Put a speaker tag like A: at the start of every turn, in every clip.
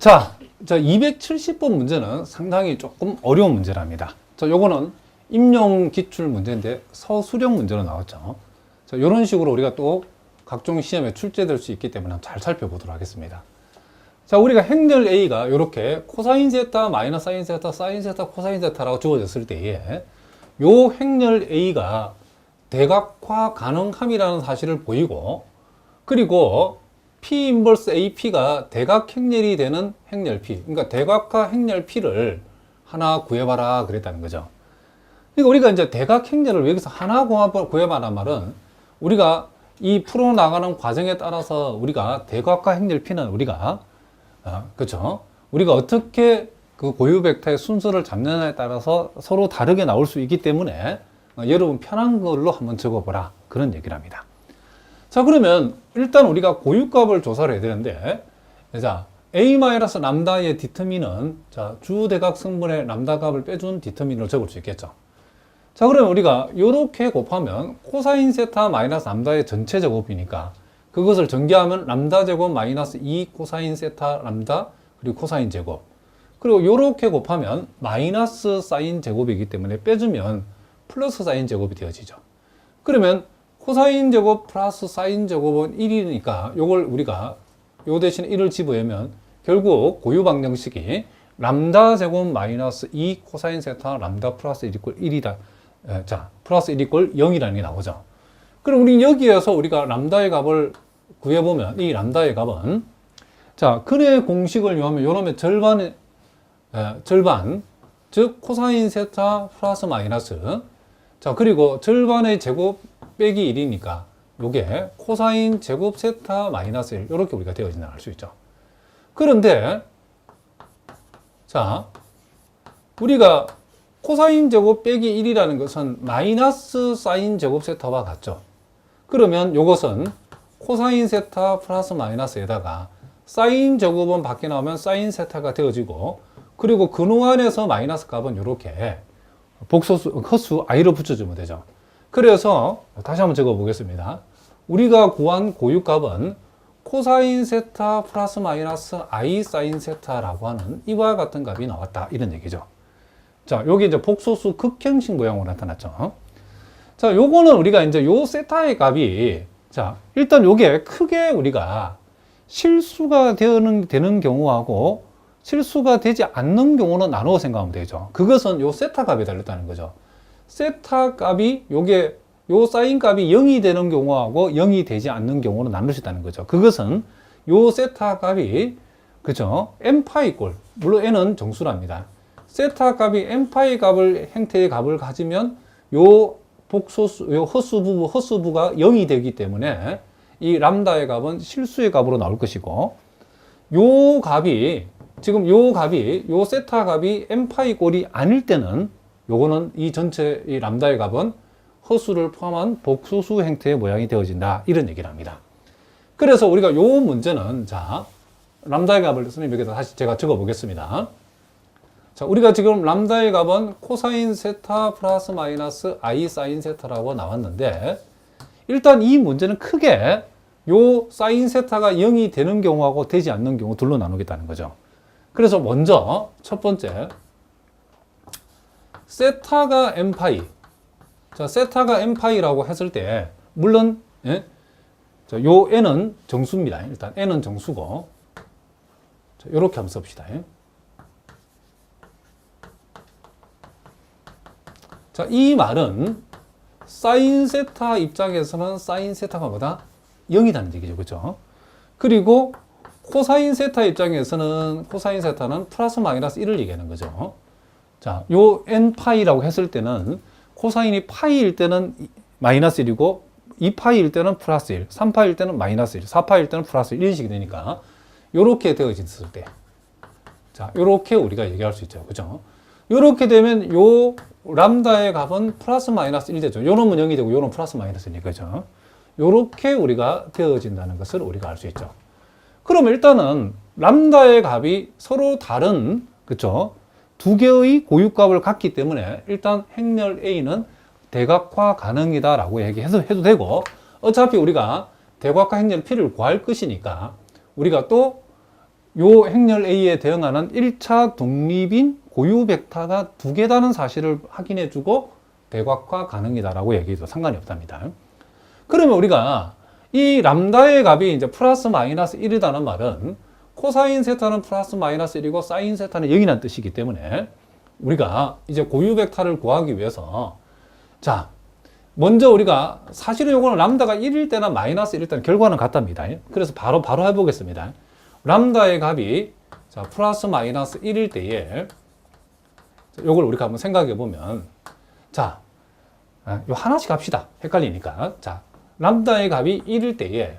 A: 자, 자 270번 문제는 상당히 조금 어려운 문제랍니다. 자, 요거는 임용 기출 문제인데 서술형 문제로 나왔죠. 자, 이런 식으로 우리가 또 각종 시험에 출제될 수 있기 때문에 잘 살펴보도록 하겠습니다. 자, 우리가 행렬 A가 이렇게 코사인 세타, 마이너스 사인 세타, 사인 세타, 코사인 세타라고 주어졌을 때에 요 행렬 A가 대각화 가능함이라는 사실을 보이고 그리고 P 인버스 AP가 대각 행렬이 되는 행렬 P 그러니까 대각화 행렬 P를 하나 구해봐라 그랬다는 거죠. 그러니까 우리가 이제 대각 행렬을 여기서 하나 구해봐라 말은 우리가 이 풀어 나가는 과정에 따라서 우리가 대각화 행렬 P는 우리가 아, 그렇죠. 우리가 어떻게 그 고유 벡터의 순서를 잡느냐에 따라서 서로 다르게 나올 수 있기 때문에 어, 여러분 편한 걸로 한번 적어보라 그런 얘기를 합니다. 자 그러면 일단 우리가 고유값을 조사를 해야 되는데 자 a-람다의 디터민은 자 주대각 성분의 람다 값을 빼준 디터민으로 적을 수 있겠죠. 자 그러면 우리가 이렇게 곱하면 코사인 세타 마이너스 람다의 전체 제곱이니까 그것을 전개하면 람다 제곱 마이너스 2 코사인 세타 람다 그리고 코사인 제곱 그리고 이렇게 곱하면 마이너스 사인 제곱이기 때문에 빼주면 플러스 사인 제곱이 되어지죠. 그러면 코사인 제곱 플러스 사인 제곱은 1이니까 요걸 우리가 요 대신 1을 집어넣으면 결국 고유 방정식이 람다 제곱 마이너스 2 코사인 세타 람다 플러스 1 이퀄 1이다. 에, 자, 플러스 1 이퀄 0이라는 게 나오죠. 그럼 우리 여기에서 우리가 람다의 값을 구해보면 이 람다의 값은 자, 근의 공식을 이용하면 요놈의 절반의 에, 절반 즉 코사인 세타 플러스 마이너스 자 그리고 절반의 제곱 빼기 1이니까 요게 코사인 제곱 세타 마이너스 1 이렇게 우리가 되어진다 알수 있죠 그런데 자 우리가 코사인 제곱 빼기 1이라는 것은 마이너스 사인 제곱 세타와 같죠 그러면 요것은 코사인 세타 플러스 마이너스에다가 사인 제곱은 밖에 나오면 사인 세타가 되어지고 그리고 근호 안에서 마이너스 값은 이렇게 복소수, 헛수 i로 붙여주면 되죠. 그래서 다시 한번 적어 보겠습니다. 우리가 구한 고유값은 코사인 세타 플러스 마이너스 i 사인 세타라고 하는 이와 같은 값이 나왔다. 이런 얘기죠. 자, 여기 이제 복소수 극형식 모양으로 나타났죠. 자, 요거는 우리가 이제 요 세타의 값이 자, 일단 요게 크게 우리가 실수가 되는, 되는 경우하고 실수가 되지 않는 경우는 나누어 생각하면 되죠. 그것은 요 세타 값에 달렸다는 거죠. 세타 값이 요게 요 사인 값이 0이 되는 경우하고 0이 되지 않는 수 있다는 거죠. 그것은 요 세타 값이 그죠? n파이 꼴. 물론 n은 정수랍니다. 세타 값이 n파이 값을 행태의 값을 가지면 요 복소수 요 헛수부 헛수부가 0이 되기 때문에 이 람다의 값은 실수의 값으로 나올 것이고 요 값이 지금 요 값이 요 세타 값이 n파이 꼴이 아닐 때는 요거는 이 전체 이 람다의 값은 허수를 포함한 복소수 행태의 모양이 되어진다 이런 얘기를 합니다. 그래서 우리가 요 문제는 자 람다의 값을 선생님 여기다 다시 제가 적어 보겠습니다. 자 우리가 지금 람다의 값은 코사인 세타 플러스 마이너스 i 사인 세타라고 나왔는데 일단 이 문제는 크게 요 사인 세타가 0이 되는 경우하고 되지 않는 경우 둘로 나누겠다는 거죠. 그래서 먼저 첫 번째 세타가 n파이 자 세타가 n파이라고 했을 때 물론 예? 자, 요 n은 정수입니다. 일단 n은 정수고 자, 이렇게 한번 씁시다. 예? 자, 이 말은 사인 세타 입장에서는 사인 세타가 뭐다? 0이라는 얘기죠. 그죠? 그리고 코사인 세타 입장에서는 코사인 세타는 플러스 마이너스 1을 얘기하는 거죠. 자, 요 n파이라고 했을 때는 코사인이 파이일 때는 마이너스 1이고 2파이일 때는 플러스 1, 3파일 때는 마이너스 1, 4파일 때는 플러스 1 이런 식이 되니까 요렇게 되어졌을 때 자, 요렇게 우리가 얘기할 수 있죠. 그죠? 요렇게 되면 요 람다의 값은 플러스 마이너스 1 되죠. 요놈은 0이 되고 요놈은 플러스 마이너스 1이니까 그죠? 요렇게 우리가 되어진다는 것을 우리가 알 수 있죠. 그럼 일단은 람다의 값이 서로 다른 그쵸 두 개의 고유값을 갖기 때문에 일단 행렬 A는 대각화 가능이다라고 얘기해도 해도 되고 어차피 우리가 대각화 행렬 P를 구할 것이니까 우리가 또 요 행렬 A에 대응하는 1차 독립인 고유 벡터가 두 개다는 사실을 확인해 주고 대각화 가능이다라고 얘기해도 상관이 없답니다. 그러면 우리가 이 람다의 값이 이제 플러스 마이너스 1이라는 말은 코사인 세타는 플러스 마이너스 1이고 사인 세타는 0이라는 뜻이기 때문에 우리가 이제 고유 벡터를 구하기 위해서 자 먼저 우리가 사실은 요거는 람다가 1일 때나 마이너스 1일 때는 결과는 같답니다. 그래서 바로 바로 해보겠습니다. 람다의 값이 자 플러스 마이너스 1일 때에 자, 요걸 우리가 한번 생각해 보면 자, 아, 요 하나씩 합시다. 헷갈리니까. 자, 람다의 값이 1일 때에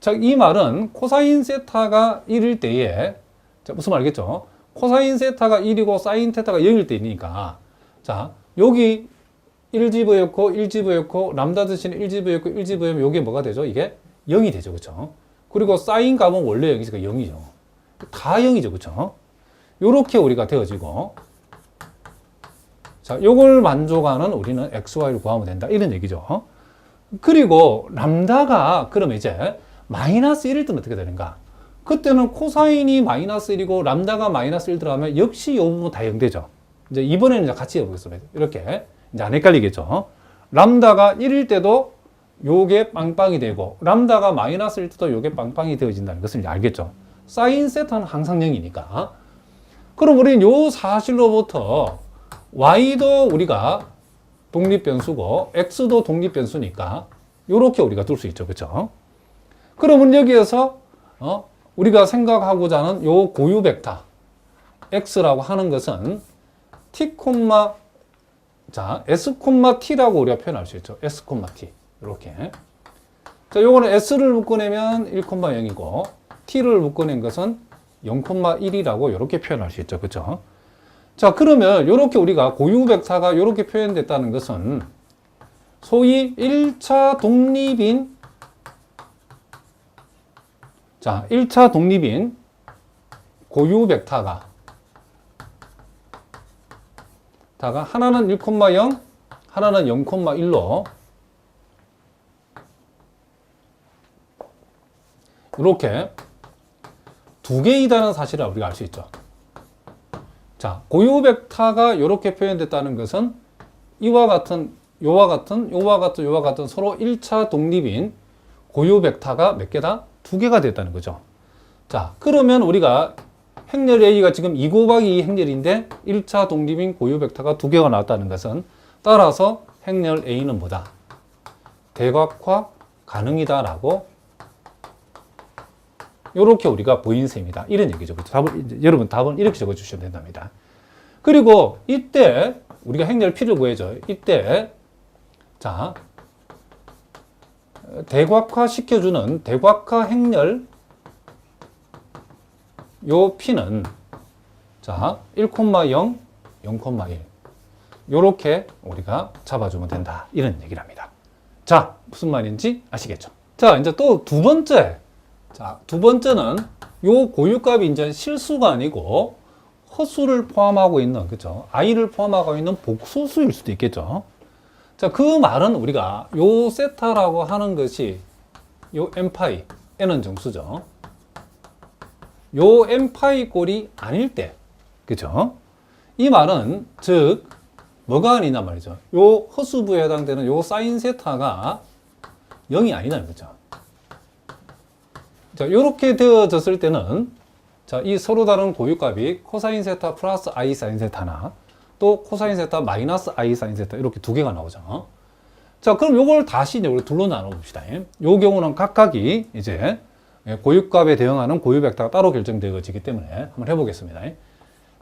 A: 자, 이 말은 코사인 세타가 1일 때에 자, 무슨 말 알겠죠? 코사인 세타가 1이고 사인 테타가 0일 때니까 자, 여기 1집어였고 1집어였고 람다 대신에 1집어였고 1집어였면 요게 뭐가 되죠? 이게 0이 되죠. 그렇죠? 그리고 사인 값은 원래 0이니까 0이죠. 다 0이죠. 그렇죠? 요렇게 우리가 되어지고 자, 요걸 만족하는 우리는 XY를 구하면 된다. 이런 얘기죠. 그리고 람다가 그러면 이제 마이너스 1일 때는 어떻게 되는가? 그때는 코사인이 마이너스 1이고 람다가 마이너스 1 들어가면 역시 이 부분 다 0되죠. 이제 이번에는 이제 같이 해보겠습니다. 이렇게 이제 안 헷갈리겠죠. 람다가 1일 때도 요게 빵빵이 되고 람다가 마이너스 1일 때도 요게 빵빵이 되어진다는 것을 이제 알겠죠. 사인 세타는 항상 0이니까. 그럼 우리는 요 사실로부터 y도 우리가 독립 변수고 x도 독립 변수니까 요렇게 우리가 둘 수 있죠. 그렇죠? 그러면 여기에서 어? 우리가 생각하고자 하는 요 고유 벡터 x라고 하는 것은 t, 자, s, t라고 우리가 표현할 수 있죠. s, t. 이렇게. 자, 요거는 s를 묶어내면 1,0이고 t를 묶어낸 것은 0,1이라고 이렇게 표현할 수 있죠. 그렇죠? 자, 그러면 이렇게 우리가 고유 벡터가 이렇게 표현됐다는 것은 소위 1차 독립인 자, 1차 독립인 고유 벡터가 다가 하나는 1,0, 하나는 0,1로 이렇게 두 개이다는 사실을 우리가 알 수 있죠. 자, 고유 벡터가 이렇게 표현됐다는 것은 이와 같은 요와 같은 요와 같은 요와 같은 서로 1차 독립인 고유 벡터가 몇 개다? 두 개가 됐다는 거죠. 자, 그러면 우리가 행렬 A가 지금 2 곱하기 2 행렬인데 1차 독립인 고유 벡터가 두 개가 나왔다는 것은 따라서 행렬 A는 뭐다? 대각화 가능이다라고 이렇게 우리가 보인 셈이다. 이런 얘기죠. 그렇죠? 답을, 여러분 답은 이렇게 적어 주시면 된답니다. 그리고 이때 우리가 행렬 P를 구해줘. 이때 자 대각화 시켜주는 대각화 행렬 요 P는 자 1,0, 0,1 요렇게 우리가 잡아주면 된다. 이런 얘기를 합니다. 자 무슨 말인지 아시겠죠? 자 이제 또 두 번째 자, 두 번째는 요 고유값이 이제 실수가 아니고 허수를 포함하고 있는, 그죠? i를 포함하고 있는 복소수일 수도 있겠죠? 자, 그 말은 우리가 요 세타라고 하는 것이 요 n파이, n은 정수죠. 요 n파이 꼴이 아닐 때, 그죠? 이 말은, 즉, 뭐가 아니냐 말이죠. 요 허수부에 해당되는 요 사인 세타가 0이 아니다는 거죠. 자, 이렇게 되어졌을 때는 자, 이 서로 다른 고유값이 코사인 세타 플러스 i 사인 세타나 또 코사인 세타 마이너스 i 사인 세타 이렇게 두 개가 나오죠. 자, 그럼 요걸 다시 이제 우리 둘로 나눠 봅시다. 요 경우는 각각이 이제 고유값에 대응하는 고유 벡터가 따로 결정되어지기 때문에 한번 해보겠습니다.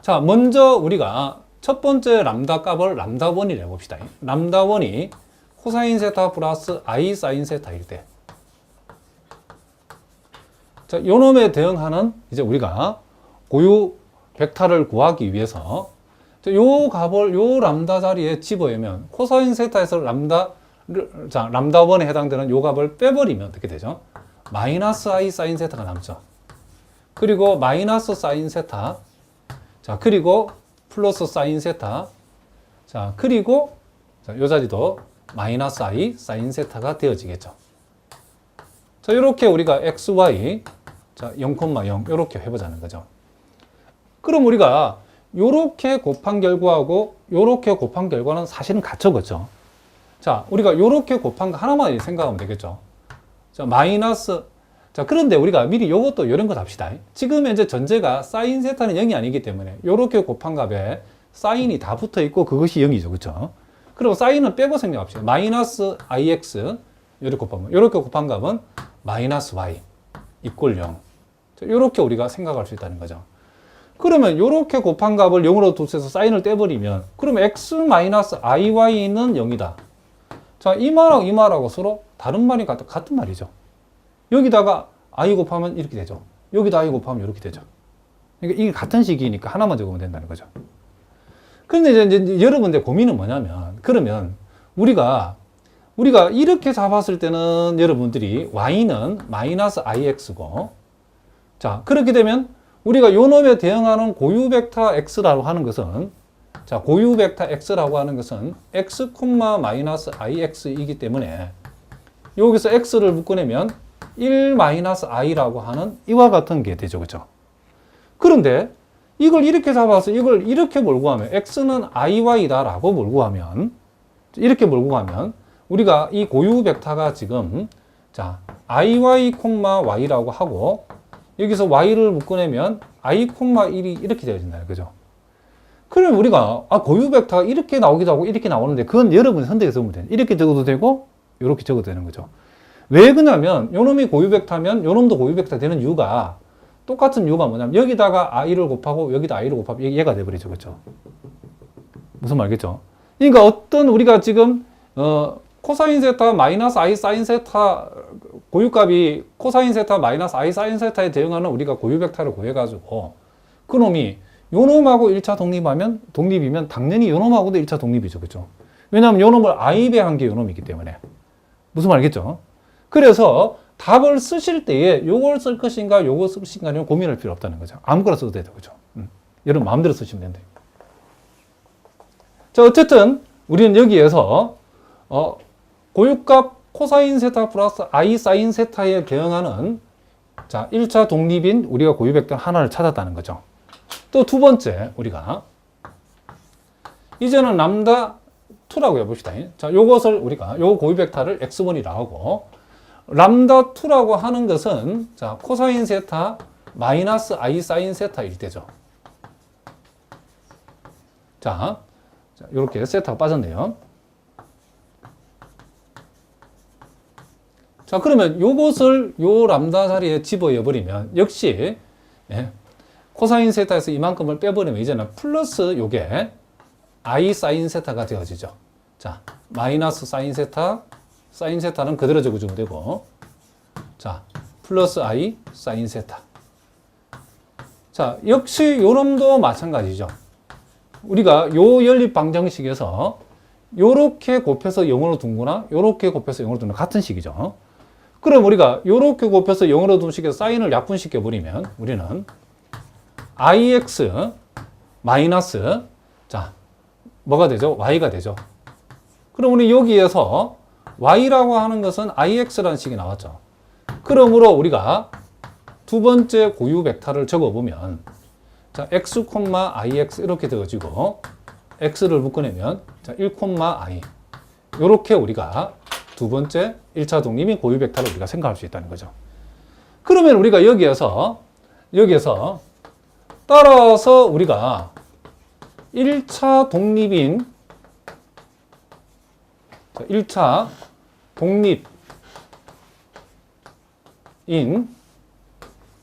A: 자, 먼저 우리가 첫 번째 람다 값을 람다 원이 내봅시다. 람다 원이 코사인 세타 플러스 i 사인 세타일 때 자, 요 놈에 대응하는 이제 우리가 고유 벡터를 구하기 위해서 요 값을 요 람다 자리에 집어넣으면 코사인 세타에서 람다 자, 람다 1에 해당되는 요 값을 빼버리면 어떻게 되죠? 마이너스 i 사인 세타가 남죠. 그리고 마이너스 사인 세타. 자, 그리고 플러스 사인 세타. 자, 그리고 자, 요 자리도 마이너스 i 사인 세타가 되어지겠죠. 자, 이렇게 우리가 x, y 자, 0,0 이렇게 해보자는 거죠. 그럼 우리가 요렇게 곱한 결과하고 요렇게 곱한 결과는 사실은 같죠. 자, 우리가 요렇게 곱한 거 하나만 생각하면 되겠죠. 자, 마이너스 자, 그런데 우리가 미리 요것도 이런 거 합시다. 지금 현재 전제가 사인 세타는 0이 아니기 때문에 요렇게 곱한 값에 사인이 다 붙어 있고 그것이 0이죠. 그렇죠? 그리고 사인은 빼고 생각합시다. 마이너스 ix 이렇게 곱하면 이렇게 곱한 값은 마이너스 y 이꼴 0. 자, 요렇게 우리가 생각할 수 있다는 거죠. 그러면 요렇게 곱한 값을 0으로 두세서 사인을 떼버리면 그러면 x 마이너스 iy는 0이다. 자, 이 말하고 이 말하고 서로 다른 말이 같, 같은 말이죠. 여기다가 i 곱하면 이렇게 되죠. 여기다 i 곱하면 이렇게 되죠. 그러니까 이게 같은 식이니까 하나만 적으면 된다는 거죠. 그런데 이제, 이제 여러분들 고민은 뭐냐면 그러면 우리가 우리가 이렇게 잡았을 때는 여러분들이 y는 마이너스 ix고 자 그렇게 되면 우리가 요 놈에 대응하는 고유 벡터 x라고 하는 것은 자 고유 벡터 x라고 하는 것은 x, 마이너스 ix이기 때문에 여기서 x를 묶어내면 1 마이너스 i라고 하는 이와 같은 게 되죠. 그죠? 그런데 이걸 이렇게 잡아서 이걸 이렇게 몰고 가면 x는 iy다 라고 몰고 가면 이렇게 몰고 가면 우리가 이 고유 벡터가 지금 자 iy, y라고 하고 여기서 y를 묶어내면 i, 1이 이렇게 되어진다. 그죠? 그러면 우리가 아 고유 벡터가 이렇게 나오기도 하고 이렇게 나오는데 그건 여러분이 선택해서 보면 돼요. 이렇게 적어도 되고 이렇게 적어도 되는 거죠. 왜 그러냐면 요놈이 고유 벡터면 요놈도 고유 벡터 되는 이유가 똑같은 이유가 뭐냐면 여기다가 i를 곱하고 여기다 i를 곱하면 얘가 돼버리죠. 그렇죠? 무슨 말겠죠? 그러니까 어떤 우리가 지금 어 코사인 세타 마이너스 i 사인 세타 고유값이 코사인 세타 마이너스 i 사인 세타에 대응하는 우리가 고유 벡터를 구해가지고 그놈이 요놈하고 1차 독립하면 독립이면 당연히 요놈하고도 1차 독립이죠. 그렇죠? 왜냐하면 요놈을 i 배한 게 요놈이기 때문에 무슨 말겠죠? 그래서 답을 쓰실 때에 요걸 쓸 것인가 요걸 쓸 것인가는 고민할 필요 없다는 거죠. 아무거나 써도 돼요. 그죠? 음. 여러분 마음대로 쓰시면 된다. 자, 어쨌든 우리는 여기에서 어, 고유값 코사인 세타 플러스 i 사인 세타에 대응하는 자, 1차 독립인 우리가 고유 벡터 하나를 찾았다는 거죠. 또 두 번째 우리가 이제는 람다 2라고 해봅시다. 자, 요것을 우리가 요 고유 벡터를 x1이라고 하고 람다 2라고 하는 것은 자 코사인 세타 마이너스 i 사인 세타일 때죠. 자, 자 이렇게 세타가 빠졌네요. 자 그러면 요것을 요 람다 자리에 집어넣어 버리면 역시 예, 코사인 세타에서 이만큼을 빼버리면 이제는 플러스 요게 i 사인 세타가 되어지죠. 자 마이너스 사인 세타 사인 세타는 그대로 적어주면 되고 자 플러스 i 사인 세타. 자 역시 요놈도 마찬가지죠. 우리가 요 연립 방정식에서 요렇게 곱해서 0으로 둔거나 요렇게 곱해서 0으로 둔거나 같은 식이죠 그럼 우리가 요렇게 곱해서 0으로 둔 식에서 사인을 약분시켜 버리면 우리는 ix 마이너스 자 뭐가 되죠? y가 되죠. 그럼 우리 여기에서 y라고 하는 것은 ix라는 식이 나왔죠. 그러므로 우리가 두 번째 고유 벡터를 적어보면 자 x, ix 이렇게 되어지고 x를 묶어내면 자, 1, i. 이렇게 우리가 두 번째 1차 독립인 고유 벡터를 우리가 생각할 수 있다는 거죠. 그러면 우리가 여기에서 여기에서 따라서 우리가 1차 독립인 1차 독립인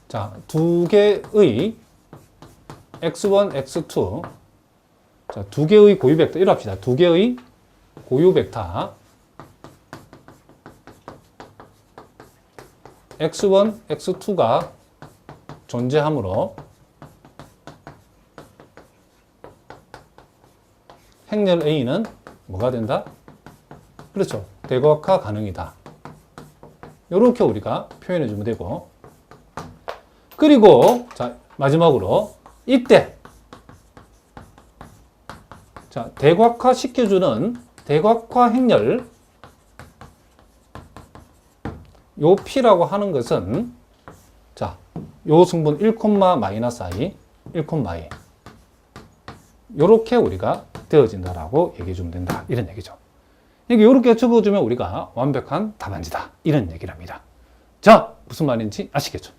A: 자, 두 개의 x1, x2 자, 두 개의 고유 벡터 이럽시다. 두 개의 고유 벡터 x1, x2가 존재하므로 행렬 A는 뭐가 된다? 그렇죠. 대각화 가능이다. 이렇게 우리가 표현해 주면 되고 그리고 자 마지막으로 이때 자 대각화 시켜주는 대각화 행렬 요 P라고 하는 것은 자 요 승분 1, 마이너스 i, 1, i. 요렇게 우리가 되어진다라고 얘기해 주면 된다. 이런 얘기죠. 이게 요렇게 적어주면 우리가 완벽한 답안지다. 이런 얘기를 합니다. 자, 무슨 말인지 아시겠죠?